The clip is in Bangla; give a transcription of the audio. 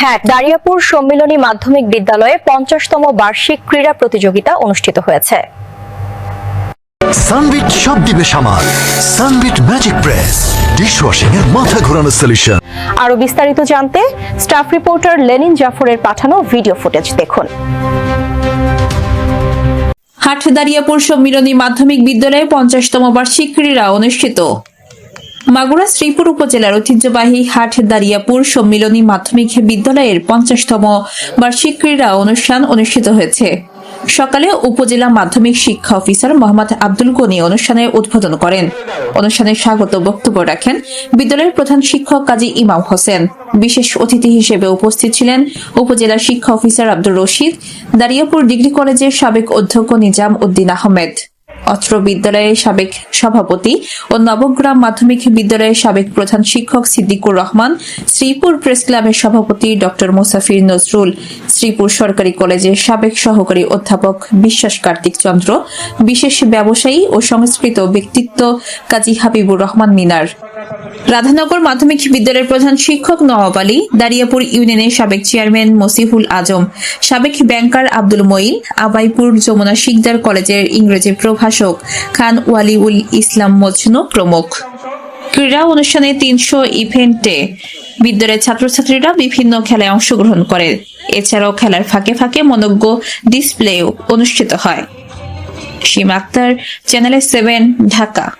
হ্যাঁ দারিয়াপুর সম্মিলনী মাধ্যমিক বিদ্যালয়ে পঞ্চাশতম বার্ষিক ক্রীড়া প্রতিযোগিতা অনুষ্ঠিত হয়েছে। সানবিট সব দিবে সামাল। Sunbit magic press. ডিশওয়াশিং এর মাথা ঘোরানো সলিউশন আরও বিস্তারিত জানতে স্টাফ রিপোর্টার লেনিন জাফরের পাঠানো ভিডিও ফুটেজ দেখুন। হাটদারিয়াপুর সম্মিলনী মাধ্যমিক বিদ্যালয়ে পঞ্চাশতম বার্ষিক ক্রীড়া অনুষ্ঠিত। মাগুরা শ্রীপুর উপজেলার ঐতিহ্যবাহী হাট দারিয়াপুর সম্মিলনী মাধ্যমিক বিদ্যালয়ের পঞ্চাশতম বার্ষিক ক্রীড়া অনুষ্ঠান অনুষ্ঠিত হয়েছে। সকালে উপজেলা মাধ্যমিক শিক্ষা অফিসার মোহাম্মদ আব্দুল গনি অনুষ্ঠানের উদ্বোধন করেন। অনুষ্ঠানে স্বাগত বক্তব্য রাখেন বিদ্যালয়ের প্রধান শিক্ষক কাজী ইমাম হোসেন। বিশেষ অতিথি হিসেবে উপস্থিত ছিলেন উপজেলা শিক্ষা অফিসার আব্দুর রশিদ, দারিয়াপুর ডিগ্রি কলেজের সাবেক অধ্যক্ষ নিজাম উদ্দিন আহমেদ। অত্র বিদ্যালয়ের সাবেক সভাপতি ও নবগ্রাম মাধ্যমিক বিদ্যালয়ের সাবেক প্রধান শিক্ষক সিদ্দিকুর রহমান, শ্রীপুর প্রেস ক্লাবের সভাপতি ডক্টর মুসাফির নজরুল, শ্রীপুর সরকারি কলেজের সাবেক সহকারী অধ্যাপক বিশ্বাস কার্তিক চন্দ্র, বিশেষ ব্যবসায়ী ও সংস্কৃত ব্যক্তিত্ব কাজী হাবিবুর রহমান মিনার। রাধানগর মাধ্যমিক বিদ্যালয়ের প্রধান শিক্ষক নওয়াব আলী, দারিয়াপুর ইউনিয়নের সাবেক চেয়ারম্যান মসিহুল আজম, সাবেক ব্যাংকার আব্দুল মঈন, আবাইপুর যমুনা শিকদার কলেজের ইংরেজি প্রভাষক খান ওয়ালিউল ইসলাম মজনু প্রমুখ। ক্রীড়া অনুষ্ঠানে তিনশো ইভেন্টে বিদ্যালয়ের ছাত্রছাত্রীরা বিভিন্ন খেলায় অংশগ্রহণ করে। এছাড়াও খেলার ফাঁকে ফাঁকে মনজ্ঞ ডিসপ্লেও অনুষ্ঠিত হয়। Sima Akter, channel seven, Dhaka.